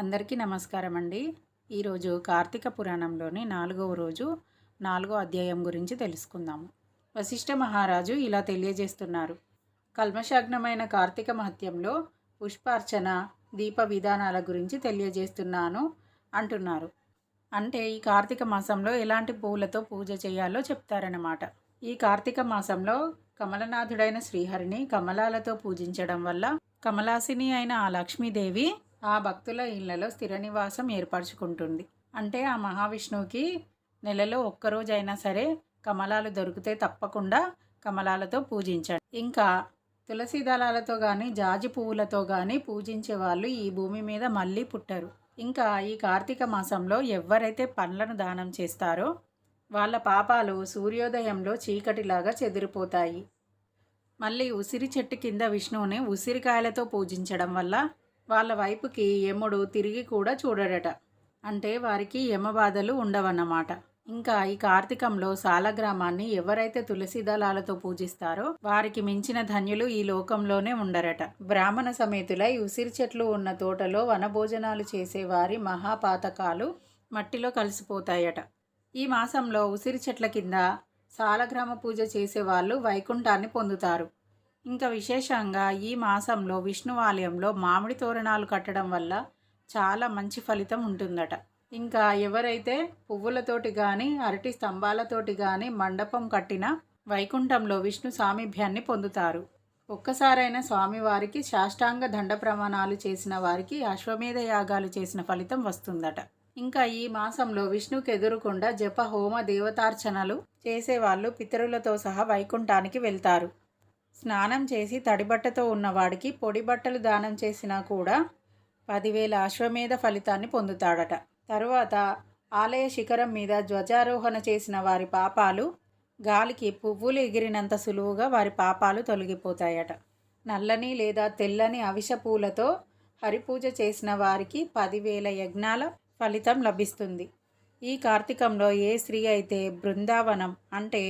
అందరికీ నమస్కారం అండి ఈరోజు కార్తీక పురాణంలోని నాలుగవ రోజు నాలుగో అధ్యాయం గురించి తెలుసుకుందాము. వశిష్ఠ మహారాజు ఇలా తెలియజేస్తున్నారు. కల్మశాగ్నమైన కార్తీక మహత్యంలో పుష్పార్చన దీప విధానాల గురించి తెలియజేస్తున్నాను అంటున్నారు. అంటే ఈ కార్తీక మాసంలో ఎలాంటి పువ్వులతో పూజ చేయాలో చెప్తారన్నమాట. ఈ కార్తీక మాసంలో కమలనాథుడైన శ్రీహరిని కమలాలతో పూజించడం వల్ల కమలాసిని అయిన ఆ లక్ష్మీదేవి ఆ భక్తుల ఇళ్ళలో స్థిర నివాసం ఏర్పరచుకుంటుంది. అంటే ఆ మహావిష్ణువుకి నెలలో ఒక్కరోజైనా సరే కమలాలు దొరికితే తప్పకుండా కమలాలతో పూజించండి. ఇంకా తులసి దళాలతో కానీ జాజి పువ్వులతో కానీ పూజించే వాళ్ళు ఈ భూమి మీద మళ్ళీ పుట్టరు. ఇంకా ఈ కార్తీక మాసంలో ఎవరైతే పండ్లను దానం చేస్తారో వాళ్ళ పాపాలు సూర్యోదయంలో చీకటిలాగా చెదిరిపోతాయి. మళ్ళీ ఉసిరి చెట్టు కింద విష్ణువుని ఉసిరికాయలతో పూజించడం వల్ల వాళ్ళ వైపుకి యముడు తిరిగి కూడా చూడడట. అంటే వారికి యమబాధలు ఉండవన్నమాట. ఇంకా ఈ కార్తీకంలో సాలగ్రామాన్ని ఎవరైతే తులసి దళాలతో పూజిస్తారో వారికి మించిన ధన్యులు ఈ లోకంలోనే ఉండరట. బ్రాహ్మణ సమేతులై ఉసిరి చెట్లు ఉన్న తోటలో వనభోజనాలు చేసే వారి మహాపాతకాలు మట్టిలో కలిసిపోతాయట. ఈ మాసంలో ఉసిరి చెట్ల కింద సాలగ్రామ పూజ చేసే వాళ్ళు వైకుంఠాన్ని పొందుతారు. ఇంకా విశేషంగా ఈ మాసంలో విష్ణు ఆలయంలో మామిడి తోరణాలు కట్టడం వల్ల చాలా మంచి ఫలితం ఉంటుందట. ఇంకా ఎవరైతే పువ్వులతోటి కానీ అరటి స్తంభాలతోటి కానీ మండపం కట్టిన వైకుంఠంలో విష్ణు సామీభ్యాన్ని పొందుతారు. ఒక్కసారైనా స్వామివారికి సాష్టాంగ దండ ప్రమాణాలు చేసిన వారికి అశ్వమేధ యాగాలు చేసిన ఫలితం వస్తుందట. ఇంకా ఈ మాసంలో విష్ణుకి ఎదురుకుండా జప హోమ దేవతార్చనలు చేసేవాళ్ళు పితరులతో సహా వైకుంఠానికి వెళ్తారు. స్నానం చేసి తడిబట్టతో ఉన్నవాడికి పొడి బట్టలు దానం చేసినా కూడా పదివేల అశ్వమేధ ఫలితాన్ని పొందుతాడట. తరువాత ఆలయ శిఖరం మీద ధ్వజారోహణ చేసిన వారి పాపాలు గాలికి పువ్వులు ఎగిరినంత సులువుగా వారి పాపాలు తొలగిపోతాయట. నల్లని లేదా తెల్లని అవిష పూలతో హరిపూజ చేసిన వారికి పదివేల యజ్ఞాల ఫలితం లభిస్తుంది. ఈ కార్తీకంలో ఏ స్త్రీ అయితే బృందావనం అంటే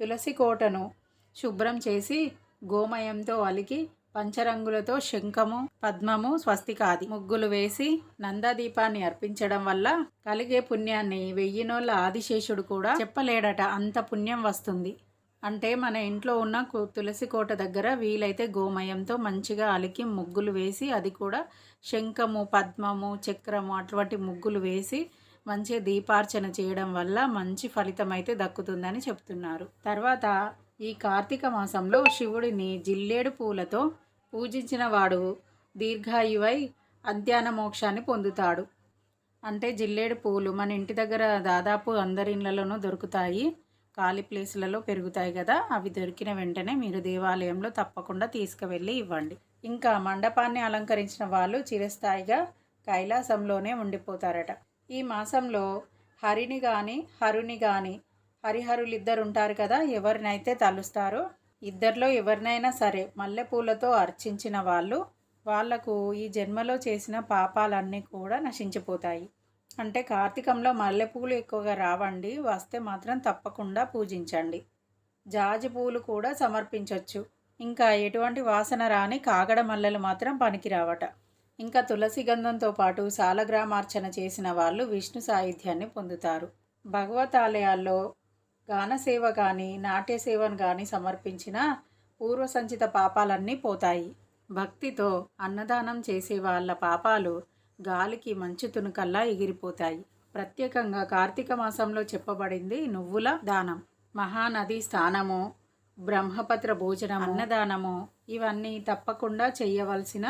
తులసి కోటను శుభ్రం చేసి గోమయంతో అలికి పంచరంగులతో శంఖము పద్మము స్వస్తికాది ముగ్గులు వేసి నందాదీపాన్ని అర్పించడం వల్ల కలిగే పుణ్యాన్ని వెయ్యినోళ్ళ ఆదిశేషుడు కూడా చెప్పలేడట. అంత పుణ్యం వస్తుంది. అంటే మన ఇంట్లో ఉన్న తులసి కోట దగ్గర వీలైతే గోమయంతో మంచిగా అలికి ముగ్గులు వేసి అది కూడా శంఖము పద్మము చక్రము అటువంటి ముగ్గులు వేసి మంచిగా దీపార్చన చేయడం వల్ల మంచి ఫలితం అయితే దక్కుతుందని చెప్తున్నారు. తర్వాత ఈ కార్తీక మాసంలో శివుడిని జిల్లేడు పూలతో పూజించిన వాడు దీర్ఘాయువై అధ్యాన మోక్షాన్ని పొందుతాడు. అంటే జిల్లేడు పూలు మన ఇంటి దగ్గర దాదాపు అందరి ఇళ్ళలోనూ దొరుకుతాయి. ఖాళీ ప్లేస్లలో పెరుగుతాయి కదా అవి దొరికిన వెంటనే మీరు దేవాలయంలో తప్పకుండా తీసుకువెళ్ళి ఇవ్వండి. ఇంకా మండపాన్ని అలంకరించిన వాళ్ళు చిరస్థాయిగా కైలాసంలోనే ఉండిపోతారట. ఈ మాసంలో హరిని కానీ హరుని కానీ హరిహరులు ఇద్దరు ఉంటారు కదా ఎవరినైతే తలుస్తారో ఇద్దరిలో ఎవరినైనా సరే మల్లెపూలతో అర్చించిన వాళ్ళు వాళ్ళకు ఈ జన్మలో చేసిన పాపాలన్నీ కూడా నశించిపోతాయి. అంటే కార్తీకంలో మల్లెపూలు ఎక్కువగా రావండి వస్తే మాత్రం తప్పకుండా పూజించండి. జాజి పూలు కూడా సమర్పించవచ్చు ఇంకా ఎటువంటి వాసన రాని కాగడ మల్లెలు మాత్రం పనికిరావట ఇంకా తులసి గంధంతో పాటు సాలగ్రామార్చన చేసిన వాళ్ళు విష్ణు సాహిత్యాన్ని పొందుతారు. భగవత్ ఆలయాల్లో గానసేవ కానీ నాట్యసేవను కానీ సమర్పించిన పూర్వ సంచిత పాపాలన్నీ పోతాయి. భక్తితో అన్నదానం చేసే వాళ్ళ పాపాలు గాలికి మంచు తునుకల్లా ఎగిరిపోతాయి. ప్రత్యేకంగా కార్తీక మాసంలో చెప్పబడింది నువ్వుల దానం. మహానది స్థానము బ్రహ్మపత్ర భోజనం అన్నదానము ఇవన్నీ తప్పకుండా చేయవలసిన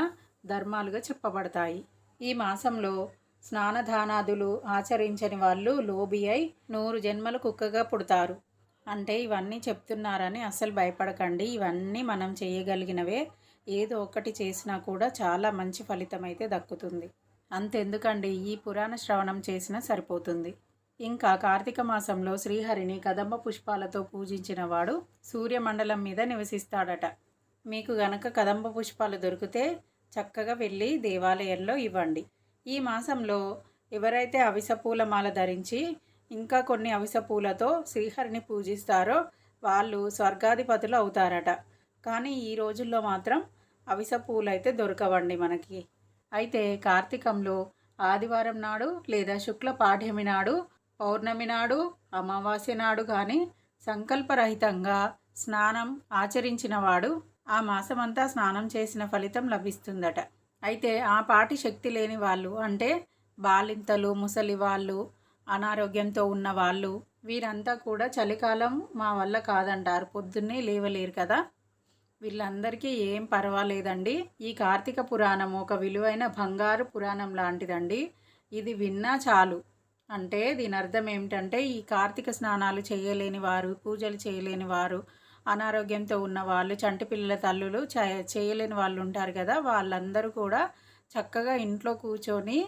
ధర్మాలుగా చెప్పబడతాయి. ఈ మాసంలో స్నానదానాదులు ఆచరించని వాళ్ళు లోబి అయి నూరు జన్మలు కుక్కగా పుడతారు. అంటే ఇవన్నీ చెప్తున్నారని అస్సలు భయపడకండి. ఇవన్నీ మనం చేయగలిగినవే. ఏదో ఒకటి చేసినా కూడా చాలా మంచి ఫలితం అయితే దక్కుతుంది. అంతెందుకండి. ఈ పురాణ శ్రవణం చేసినా సరిపోతుంది. ఇంకా కార్తీక మాసంలో శ్రీహరిని కదంబ పుష్పాలతో పూజించిన వాడు సూర్యమండలం మీద నివసిస్తాడట. మీకు గనక కదంబ పుష్పాలు దొరికితే చక్కగా వెళ్ళి దేవాలయంలో ఇవ్వండి. ఈ మాసంలో ఎవరైతే అవిస పూలమాల ధరించి ఇంకా కొన్ని అవిస పూలతో శ్రీహరిని పూజిస్తారో వాళ్ళు స్వర్గాధిపతులు అవుతారట. కానీ ఈ రోజుల్లో మాత్రం అవిస పూలైతే అయితే దొరకవండి మనకి. అయితే కార్తీకంలో ఆదివారం నాడు లేదా శుక్ల పాఠ్యమి నాడు పౌర్ణమి నాడు అమావాస్య నాడు కానీ సంకల్పరహితంగా స్నానం ఆచరించినవాడు ఆ మాసమంతా స్నానం చేసిన ఫలితం లభిస్తుందట. అయితే ఆ పాటి శక్తి లేని వాళ్ళు అంటే బాలింతలు ముసలి వాళ్ళు అనారోగ్యంతో ఉన్న వాళ్ళు వీరంతా కూడా చలికాలం మా వల్ల కాదంటారు. పొద్దున్నే లేవలేరు కదా. వీళ్ళందరికీ ఏం పర్వాలేదండి. ఈ కార్తీక పురాణం ఒక విలువైన బంగారు పురాణం లాంటిదండి. ఇది విన్నా చాలు. అంటే దీని అర్థం ఏమిటంటే ఈ కార్తీక స్నానాలు చేయలేని వారు పూజలు చేయలేని వారు అనారోగ్యంతో ఉన్న వాళ్ళు చంటి పిల్లల తల్లులు చేయలేని వాళ్ళు ఉంటారు కదా వాళ్ళందరూ కూడా చక్కగా ఇంట్లో కూర్చొని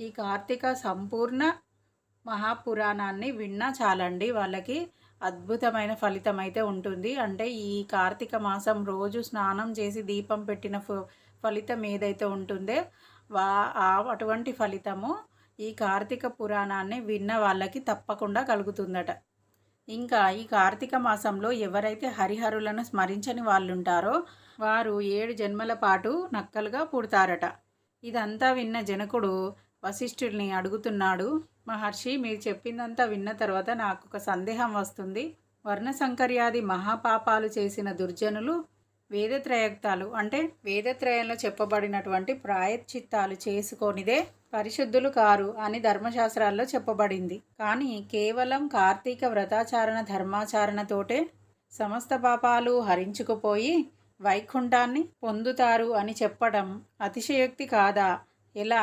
ఈ కార్తీక సంపూర్ణ మహాపురాణాన్ని విన్నా చాలండి. వాళ్ళకి అద్భుతమైన ఫలితం అయితే ఉంటుంది. అంటే ఈ కార్తీక మాసం రోజు స్నానం చేసి దీపం పెట్టిన ఫలితం ఏదైతే ఉంటుందో వా అటువంటి ఫలితము ఈ కార్తీక పురాణాన్ని విన్న వాళ్ళకి తప్పకుండా కలుగుతుందట. ఇంకా ఈ కార్తీక మాసంలో ఎవరైతే హరిహరులను స్మరించని వాళ్ళుంటారో వారు ఏడు జన్మల పాటు నక్కలుగా పుడతారట. ఇదంతా విన్న జనకుడు వశిష్ఠుడిని అడుగుతున్నాడు మహర్షి మీరు చెప్పిందంతా విన్న తర్వాత నాకు ఒక సందేహం వస్తుంది. వర్ణ సంకర్యాది మహాపాపాలు చేసిన దుర్జనులు వేదత్రయక్తాలు. అంటే వేదత్రయంలో చెప్పబడినటువంటి ప్రాయశ్చిత్తాలు చేసుకోనిదే పరిశుద్ధులు కారు అని ధర్మశాస్త్రాల్లో చెప్పబడింది. కానీ కేవలం కార్తీక వ్రతాచారణ ధర్మాచారణతోటే సమస్త పాపాలు హరించుకుపోయి వైకుంఠాన్ని పొందుతారు అని చెప్పడం అతిశయోక్తి కాదా? ఎలా?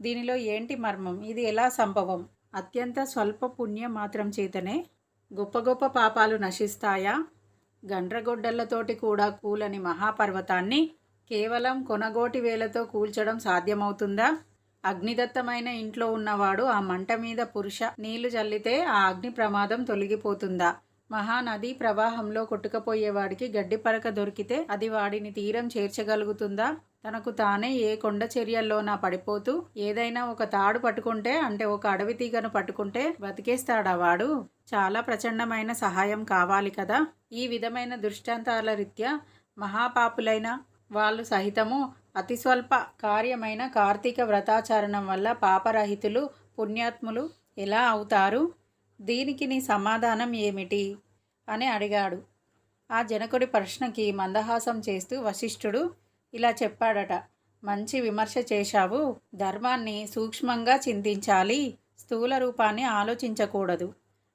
దీనిలో ఏంటి మర్మం? ఇది ఎలా సంభవం? అత్యంత స్వల్ప పుణ్యం మాత్రం చేతనే గొప్ప గొప్ప పాపాలు నశిస్తాయా? గండ్రగొడ్డళ్ళతోటి కూడా కూలని మహాపర్వతాన్ని కేవలం కొనగోటి వేలతో కూల్చడం సాధ్యమవుతుందా? అగ్నిదత్తమైన ఇంట్లో ఉన్నవాడు ఆ మంట మీద పురుష నీళ్ళు చల్లితే ఆ అగ్ని ప్రమాదం తొలగిపోతుందా? మహానది ప్రవాహంలో కొట్టుకపోయేవాడికి గడ్డి పరక దొరికితే అది వాడిని తీరం చేర్చగలుగుతుందా? తనకు తానే ఏ కొండ చర్యల్లోనా పడిపోతూ? ఏదైనా ఒక తాడు పట్టుకుంటే అంటే ఒక అడవి తీగను పట్టుకుంటే బతికేస్తాడా వాడు? చాలా ప్రచండమైన సహాయం కావాలి కదా. ఈ విధమైన దృష్టాంతాల రీత్యా మహాపాపులైన వాళ్ళు సహితము అతి స్వల్ప కార్యమైన కార్తీక వ్రతాచరణం వల్ల పాపరహితులు పుణ్యాత్ములు ఎలా అవుతారు? దీనికి నీ సమాధానం ఏమిటి? అని అడిగాడు. ఆ జనకుడి ప్రశ్నకి మందహాసం చేస్తూ వశిష్ఠుడు ఇలా చెప్పాడట. మంచి విమర్శ చేశావు. ధర్మాన్ని సూక్ష్మంగా చింతించాలి. స్థూల రూపాన్ని ఆలోచించకూడదు.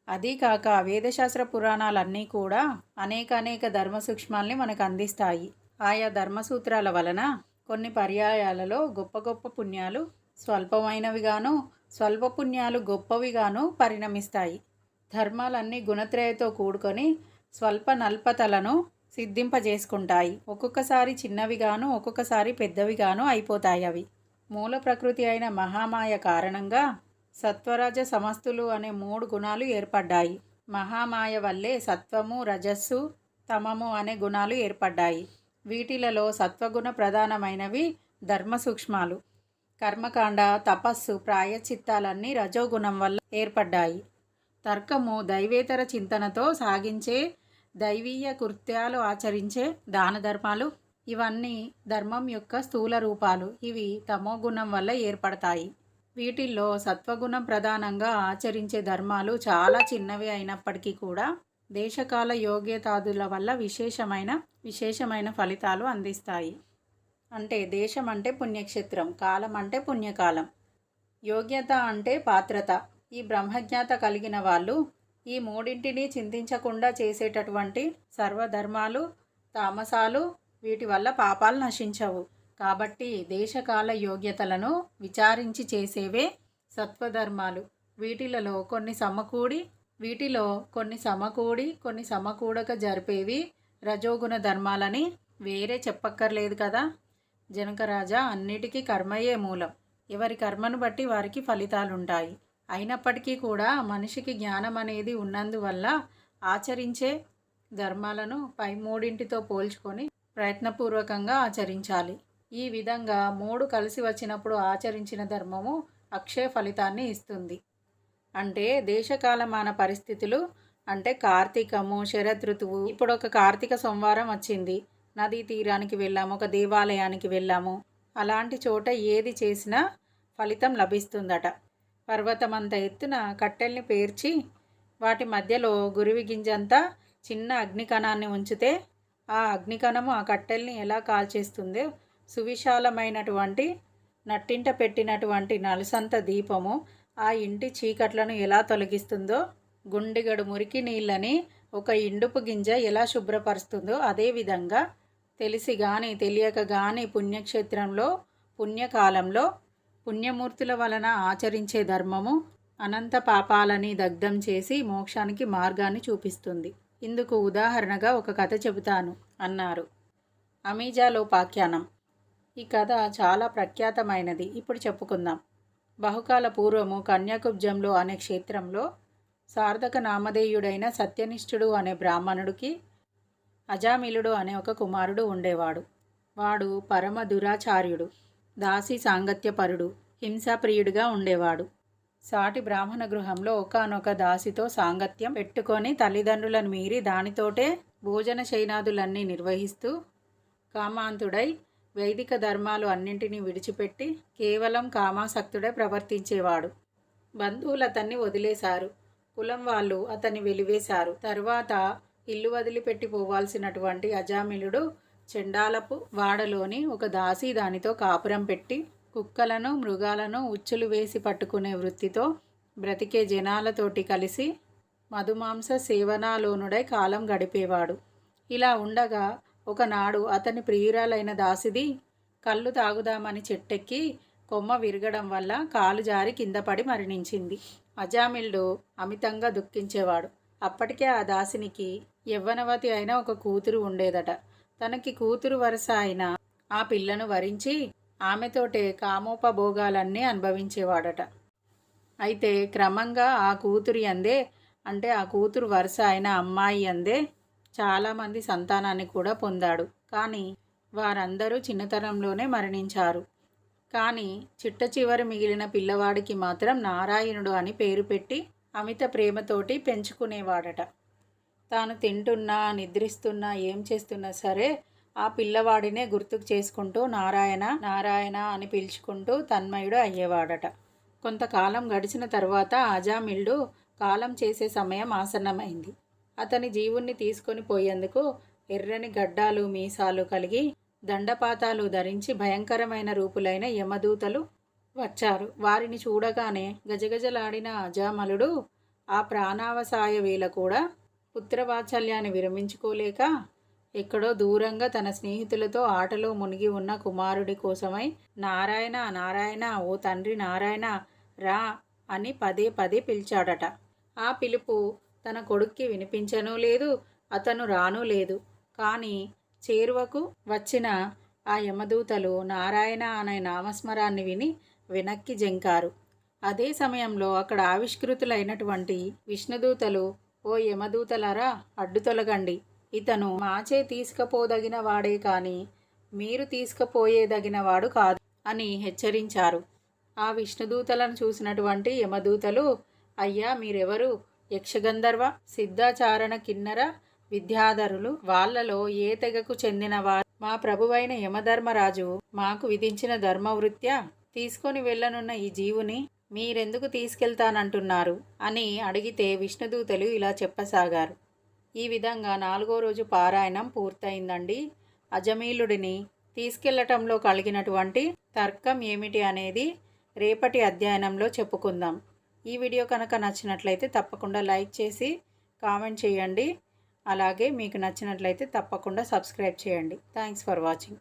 అదీకాక వేదశాస్త్ర పురాణాలన్నీ కూడా అనేక అనేక ధర్మ సూక్ష్మాల్ని మనకు అందిస్తాయి. ఆయా ధర్మసూత్రాల వలన కొన్ని పర్యాయాలలో గొప్ప గొప్ప పుణ్యాలు స్వల్పమైనవిగాను స్వల్ప పుణ్యాలు గొప్పవిగాను పరిణమిస్తాయి. ధర్మాలన్నీ గుణత్రయతో కూడుకొని స్వల్ప నల్పతలను సిద్ధింపజేసుకుంటాయి. ఒక్కొక్కసారి చిన్నవిగాను ఒక్కొక్కసారి పెద్దవిగాను అయిపోతాయి అవి. మూల ప్రకృతి అయిన మహామాయ కారణంగా సత్వరజ సమస్తులు అనే మూడు గుణాలు ఏర్పడ్డాయి. మహామాయ వల్లే సత్వము రజస్సు తమము అనే గుణాలు ఏర్పడ్డాయి. వీటిలలో సత్వగుణ ప్రధానమైనవి ధర్మ సూక్ష్మాలు కర్మకాండ తపస్సు ప్రాయచిత్తాలన్నీ రజోగుణం వల్ల ఏర్పడ్డాయి. తర్కము దైవేతర చింతనతో సాగించే దైవీయ కృత్యాలు ఆచరించే దాన ధర్మాలు. ఇవన్నీ ధర్మం యొక్క స్థూల రూపాలు. ఇవి తమోగుణం వల్ల ఏర్పడతాయి. వీటిల్లో సత్వగుణం ప్రధానంగా ఆచరించే ధర్మాలు చాలా చిన్నవి అయినప్పటికీ కూడా దేశకాల యోగ్యతాదుల వల్ల విశేషమైన విశేషమైన ఫలితాలు అందిస్తాయి. అంటే దేశం అంటే పుణ్యక్షేత్రం కాలం అంటే పుణ్యకాలం. యోగ్యత అంటే పాత్రత. ఈ బ్రహ్మజ్ఞాత కలిగిన వాళ్ళు ఈ మూడింటిని చింతించకుండా చేసేటటువంటి సర్వధర్మాలు తామసాలు వీటి వల్ల పాపాలు నశించవు. కాబట్టి దేశకాల యోగ్యతలను విచారించి చేసేవే సత్వధర్మాలు. వీటిలలో కొన్ని సమకూడి వీటిలో కొన్ని సమకూడి కొన్ని సమకూడక జరిపేవి రజోగుణ ధర్మాలని వేరే చెప్పక్కర్లేదు కదా. జనకరాజా అన్నిటికీ కర్మయే మూలం. ఎవరి కర్మను బట్టి వారికి ఫలితాలుంటాయి. అయినప్పటికీ కూడా మనిషికి జ్ఞానం అనేది ఉన్నందువల్ల ఆచరించే ధర్మాలను పై మూడింటితో పోల్చుకొని ప్రయత్నపూర్వకంగా ఆచరించాలి. ఈ విధంగా మూడు కలిసి వచ్చినప్పుడు ఆచరించిన ధర్మము అక్షయ ఫలితాన్ని ఇస్తుంది. అంటే దేశకాలమాన పరిస్థితులు అంటే కార్తీకము శరదృతువు ఇప్పుడు ఒక కార్తీక సోమవారం వచ్చింది. నదీ తీరానికి వెళ్ళాము ఒక దేవాలయానికి వెళ్ళాము. అలాంటి చోట ఏది చేసినా ఫలితం లభిస్తుందట. పర్వతమంత ఎత్తున కట్టెల్ని పేర్చి వాటి మధ్యలో గురివి గింజంతా చిన్న అగ్నికణాన్ని ఉంచితే ఆ అగ్నికణము ఆ కట్టెల్ని ఎలా కాల్చేస్తుందో సువిశాలమైనటువంటి నట్టింట పెట్టినటువంటి నలుసంత దీపము ఆ ఇంటి చీకట్లను ఎలా తొలగిస్తుందో గుండెగడు మురికి నీళ్ళని ఒక ఇండుపు గింజ ఎలా శుభ్రపరుస్తుందో అదేవిధంగా తెలిసి గాని తెలియక గాని పుణ్యక్షేత్రంలో పుణ్యకాలంలో పుణ్యమూర్తుల వలన ఆచరించే ధర్మము అనంత పాపాలని దగ్ధం చేసి మోక్షానికి మార్గాన్ని చూపిస్తుంది. ఇందుకు ఉదాహరణగా ఒక కథ చెబుతాను అన్నారు. అమీజాలోపాఖ్యానం. ఈ కథ చాలా ప్రఖ్యాతమైనది. ఇప్పుడు చెప్పుకుందాం. బహుకాల పూర్వము కన్యాకుబ్జంలో అనే క్షేత్రంలో సార్థక నామధేయుడైన సత్యనిష్ఠుడు అనే బ్రాహ్మణుడికి అజామిలుడు అనే ఒక కుమారుడు ఉండేవాడు. వాడు పరమ దురాచార్యుడు దాసి సాంగత్యపరుడు హింసాప్రియుడిగా ఉండేవాడు. సాటి బ్రాహ్మణ గృహంలో ఒకనొక దాసితో సాంగత్యం పెట్టుకొని తల్లిదండ్రులను మీరి దానితోటే భోజన శైనాదులన్నీ నిర్వహిస్తూ కామాంతుడై వైదిక ధర్మాలు అన్నింటినీ విడిచిపెట్టి కేవలం కామాసక్తుడే ప్రవర్తించేవాడు. బంధువులు అతన్ని వదిలేశారు. కులం వాళ్ళు అతన్ని వెలివేశారు. తరువాత ఇల్లు వదిలిపెట్టి పోవాల్సినటువంటి అజామిలుడు చెండాలపు వాడలోని ఒక దాసి దానితో కాపురం పెట్టి కుక్కలను మృగాలను ఉచ్చులు వేసి పట్టుకునే వృత్తితో బ్రతికే జనాలతోటి కలిసి మధుమాంస సేవనాలోనుడై కాలం గడిపేవాడు. ఇలా ఉండగా ఒకనాడు అతని ప్రియురాలైన దాసిది కళ్ళు తాగుదామని చెట్టెక్కి కొమ్మ విరగడం వల్ల కాలు జారి కింద పడి మరణించింది. అజామిల్డు అమితంగా దుఃఖించేవాడు. అప్పటికే ఆ దాసినికి యవ్వనవతి అయిన ఒక కూతురు ఉండేదట. తనకి కూతురు వరుస అయిన ఆ పిల్లను వరించి ఆమెతోటే కామోపభోగాలన్నీ అనుభవించేవాడట. అయితే క్రమంగా ఆ కూతురి అందే అంటే ఆ కూతురు వరుస అయిన అమ్మాయి అందే చాలామంది సంతానాన్ని కూడా పొందాడు. కానీ వారందరూ చిన్నతనంలోనే మరణించారు. కానీ చిట్ట చివరి మిగిలిన పిల్లవాడికి మాత్రం నారాయణుడు అని పేరు పెట్టి అమిత ప్రేమతోటి పెంచుకునేవాడట. తాను తింటున్నా నిద్రిస్తున్నా ఏం చేస్తున్నా సరే ఆ పిల్లవాడినే గుర్తుకు చేసుకుంటూ నారాయణ నారాయణ అని పిలుచుకుంటూ తన్మయుడు అయ్యేవాడట. కొంతకాలం గడిచిన తర్వాత అజామిల్డు కాలం చేసే సమయం ఆసన్నమైంది. అతని జీవుణ్ణి తీసుకొని పోయేందుకు ఎర్రని గడ్డాలు మీసాలు కలిగి దండపాతాలు ధరించి భయంకరమైన రూపులైన యమదూతలు వచ్చారు. వారిని చూడగానే గజగజలాడిన అజామలుడు ఆ ప్రాణావసాయ వేళ కూడా పుత్రవాత్సల్యాన్ని విరమించుకోలేక ఎక్కడో దూరంగా తన స్నేహితులతో ఆటలో మునిగి ఉన్న కుమారుడి కోసమై నారాయణ నారాయణ ఓ తండ్రి నారాయణ రా అని పదే పదే పిలిచాడట. ఆ పిలుపు తన కొడుక్కి వినిపించనూ లేదు అతను రానూ లేదు. కానీ చేరువకు వచ్చిన ఆ యమదూతలు నారాయణ అనే నామస్మరాన్ని విని వెనక్కి జంకారు. అదే సమయంలో అక్కడ ఆవిష్కృతులైనటువంటి విష్ణుదూతలు ఓ యమదూతలరా అడ్డు తొలగండి. ఇతను మాచే తీసుకపోదగిన వాడే కానీ మీరు తీసుకుపోయేదగిన వాడు కాదు అని హెచ్చరించారు. ఆ విష్ణుదూతలను చూసినటువంటి యమదూతలు అయ్యా మీరెవరు? యక్షగంధర్వ సిద్ధాచారణ కిన్నర విద్యాధరులు వాళ్ళలో ఏ తెగకు చెందినవారు? మా ప్రభువైన యమధర్మరాజు మాకు విధించిన ధర్మవృత్యా? తీసుకొని వెళ్ళనున్న ఈ జీవుని మీరెందుకు తీసుకెళ్తానంటున్నారు? అని అడిగితే విష్ణుదూతలు ఇలా చెప్పసాగారు. ఈ విధంగా నాలుగో రోజు పారాయణం పూర్తయిందండి. అజమీలుడిని తీసుకెళ్ళటంలో కలిగినటువంటి తర్కం ఏమిటి అనేది రేపటి అధ్యయనంలో చెప్పుకుందాం. ఈ వీడియో కనుక నచ్చినట్లయితే తప్పకుండా లైక్ చేసి కామెంట్ చేయండి. అలాగే మీకు నచ్చినట్లయితే తప్పకుండా సబ్స్క్రైబ్ చేయండి. Thanks for watching.